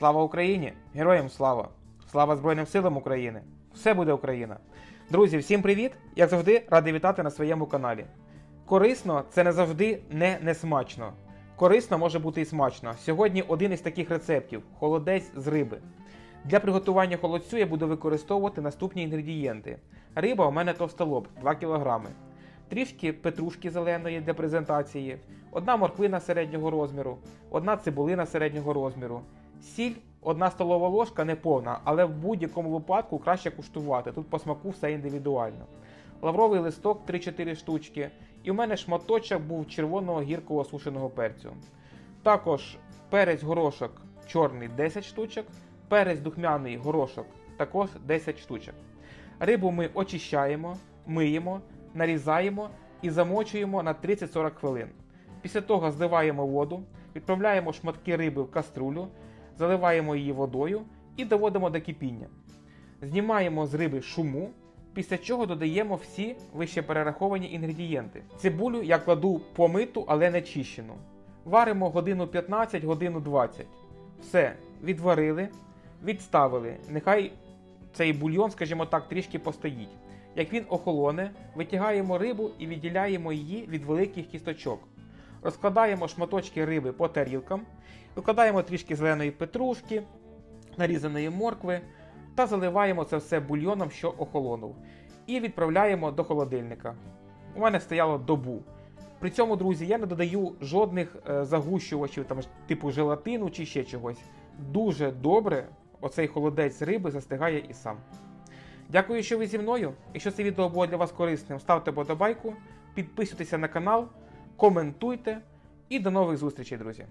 Слава Україні! Героям слава! Слава Збройним силам України! Все буде Україна! Друзі, всім привіт! Як завжди, радий вітати на своєму каналі. Корисно це не завжди не несмачно. Корисно може бути і смачно. Сьогодні один із таких рецептів холодець з риби. Для приготування холодцю я буду використовувати наступні інгредієнти. Риба у мене товстолоб 2 кг, трішки петрушки зеленої для презентації, одна морквина середнього розміру, одна цибулина середнього розміру, сіль, одна столова ложка не повна, але в будь-якому випадку краще куштувати. Тут по смаку все індивідуально. Лавровий листок 3-4 штучки, і у мене шматочок був червоного гіркого сушеного перцю. Також перець горошок чорний 10 штучок, перець духмяний горошок також 10 штучок. Рибу ми очищаємо, миємо, нарізаємо і замочуємо на 30-40 хвилин. Після того зливаємо воду, відправляємо шматки риби в каструлю, заливаємо її водою і доводимо до кипіння. Знімаємо з риби шуму, після чого додаємо всі вище перераховані інгредієнти. Цибулю я кладу помиту, але не чищену. Варимо годину 15, годину 20. Все, відварили, відставили. Нехай цей бульйон, скажімо так, трішки постоїть. Як він охолоне, витягаємо рибу і відділяємо її від великих кісточок. Розкладаємо шматочки риби по тарілкам, викладаємо трішки зеленої петрушки, нарізаної моркви та заливаємо це все бульйоном, що охолонув. І відправляємо до холодильника. У мене стояло добу. При цьому, друзі, я не додаю жодних е, загущувачів, там, типу желатину чи ще чогось. Дуже добре оцей холодець риби застигає і сам. Дякую, що ви зі мною. Якщо це відео було для вас корисним, ставте подобайку, підписуйтеся на канал, коментуйте і до нових зустрічей, друзі!